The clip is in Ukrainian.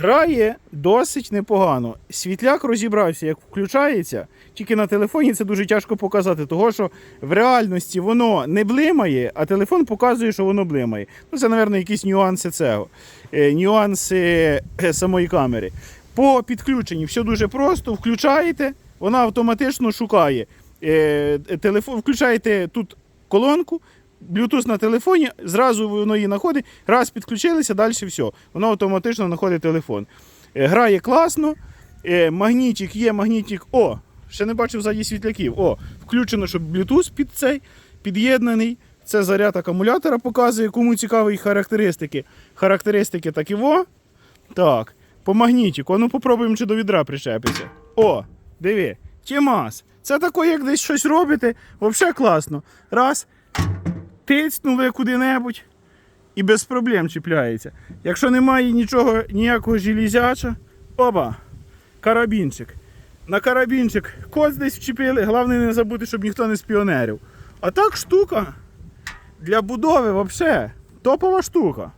Грає досить непогано. Світляк розібрався, як включається. Тільки на телефоні це дуже тяжко показати, того що в реальності воно не блимає, а телефон показує, що воно блимає. Ну, це, мабуть, якісь нюанси цього, е, нюанси е, самої камери. По підключенні все дуже просто. Включаєте, вона автоматично шукає. Е, телефон, включаєте тут колонку, Bluetooth на телефоні, зразу воно її знаходить, раз підключилися, далі все. Воно автоматично знаходить телефон. Е, Грає класно, е, магнітик є, магнітик. О, ще не бачив ззаді світляків. О, включено, щоб Bluetooth під цей під'єднаний. Це заряд акумулятора показує, кому цікаві характеристики. Характеристики такі во. Так, по магнітику. Ну попробуємо, чи до відра причепиться. О, диви, Тімас. Це тако, як десь щось робите, взагалі класно. Раз, тицнули куди-небудь і без проблем чіпляється. Якщо немає нічого, ніякого железяча, оба, карабінчик. На карабінчик коц десь вчепили, головне не забути, щоб ніхто не спіонерів. А так штука для будови взагалі топова штука.